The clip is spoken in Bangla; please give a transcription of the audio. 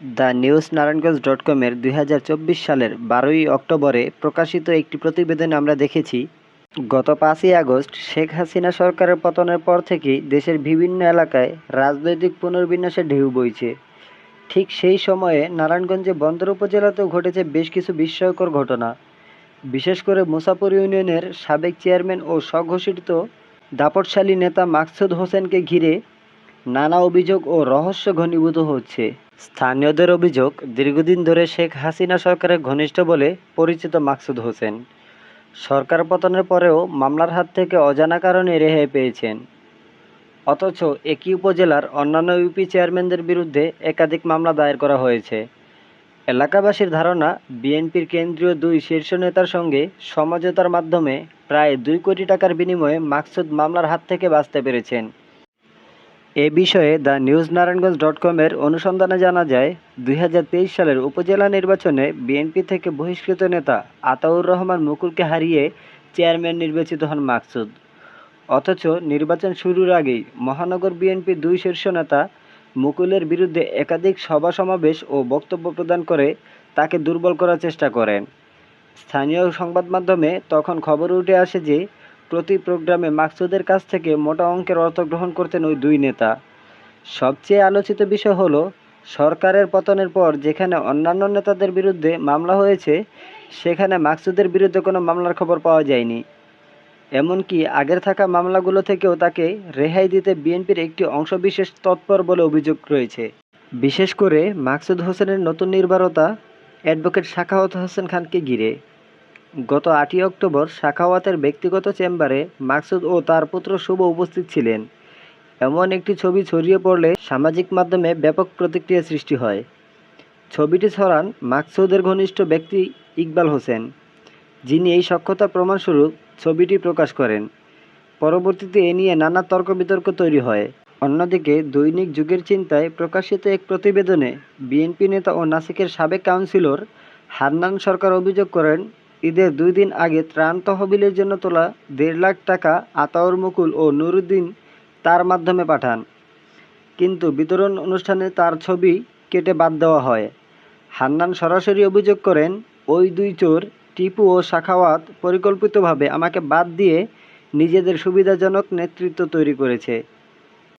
দ্য নিউজ নারায়ণগঞ্জ ডট কমের দুই হাজার চব্বিশ সালের বারোই অক্টোবরে প্রকাশিত একটি প্রতিবেদনে আমরা দেখেছি, গত পাঁচই আগস্ট শেখ হাসিনা সরকারের পতনের পর থেকেই দেশের বিভিন্ন এলাকায় রাজনৈতিক পুনর্বিন্যাসের ঢেউ বইছে। ঠিক সেই সময়ে নারায়ণগঞ্জে বন্দর উপজেলাতেও ঘটেছে বেশ কিছু বিস্ময়কর ঘটনা। বিশেষ করে মুসাপুর ইউনিয়নের সাবেক চেয়ারম্যান ও স্বঘোষিত দাপটশালী নেতা মাকসুদ হোসেনকে ঘিরে নানা অভিযোগ ও রহস্য ঘনীভূত হচ্ছে। স্থানীয়দের অভিযোগ, দীর্ঘদিন ধরে শেখ হাসিনা সরকারের ঘনিষ্ঠ বলে পরিচিত মাকসুদ হোসেন। সরকার পতনের পরেও মামলার হাত থেকে অজানা কারণে রেহাই পেয়েছেন। অথচ একই উপজেলার অন্যান্য ইউপি চেয়ারম্যানদের বিরুদ্ধে একাধিক মামলা দায়ের করা হয়েছে। এলাকাবাসীর ধারণা, বিএনপির কেন্দ্রীয় দুই শীর্ষ নেতার সঙ্গে সমঝোতার মাধ্যমে প্রায় দুই কোটি টাকার বিনিময়ে মাকসুদ মামলার হাত থেকে বাঁচতে পেরেছেন। এ বিষয়ে দ্য নিউজ নারায়ণগঞ্জ ডট কমের অনুসন্ধানে জানা যায়, দুই হাজার তেইশ সালের উপজেলা নির্বাচনে বিএনপি থেকে বহিষ্কৃত নেতা আতাউর রহমান মুকুলকে হারিয়ে চেয়ারম্যান নির্বাচিত হন মাকসুদ। অথচ নির্বাচন শুরুর আগেই মহানগর বিএনপির দুই শীর্ষ নেতা মুকুলের বিরুদ্ধে একাধিক সভা সমাবেশ ও বক্তব্য প্রদান করে তাকে দুর্বল করার চেষ্টা করেন। স্থানীয় সংবাদ মাধ্যমে তখন খবর উঠে আসে যে প্রতি প্রোগ্রামে মাকসুদের কাছ থেকে মোটা অঙ্কের অর্থ গ্রহণ করতেন ওই দুই নেতা। সবচেয়ে আলোচিত বিষয় হলো, সরকারের পতনের পর যেখানে অন্যান্য নেতাদের বিরুদ্ধে মামলা হয়েছে, সেখানে মাকসুদের বিরুদ্ধে কোনো মামলার খবর পাওয়া যায়নি। এমনকি আগের থাকা মামলাগুলো থেকেও তাকে রেহাই দিতে বিএনপির একটি অংশবিশেষ তৎপর বলে অভিযোগ রয়েছে। বিশেষ করে মাকসুদ হোসেনের নতুন নির্ভরতা অ্যাডভোকেট সাখাওয়াত হোসেন খানকে ঘিরে। গত আটই অক্টোবর সাখাওয়াতের ব্যক্তিগত চেম্বারে মাকসুদ ও তার পুত্র শুভ উপস্থিত ছিলেন। এমন একটি ছবি ছড়িয়ে পড়লে সামাজিক মাধ্যমে ব্যাপক প্রতিক্রিয়া সৃষ্টি হয়। ছবিটি ছড়ান মাকসুদের ঘনিষ্ঠ ব্যক্তি ইকবাল হোসেন, যিনি এই সক্ষতার প্রমাণস্বরূপ ছবিটি প্রকাশ করেন। পরবর্তীতে এ নিয়ে নানা তর্ক বিতর্ক তৈরি হয়। অন্যদিকে দৈনিক যুগের চিন্তায় প্রকাশিত এক প্রতিবেদনে বিএনপি নেতা ও নাসিকের সাবেক কাউন্সিলর হান্নান সরকার অভিযোগ করেন ঈদের দুই দিন আগে ত্রাণ তহবিলের জন্য তোলা দেড় লাখ টাকা আতাউর মুকুল ও নুরুদ্দিন তার মাধ্যমে পাঠান। কিন্তু বিতরণ অনুষ্ঠানে তার ছবি কেটে বাদ দেওয়া হয়। হান্নান সরাসরি অভিযোগ করেন, ওই দুই চোর, টিপু ও সাখাওয়াত পরিকল্পিতভাবে আমাকে বাদ দিয়ে নিজেদের সুবিধাজনক নেতৃত্ব তৈরি করেছে।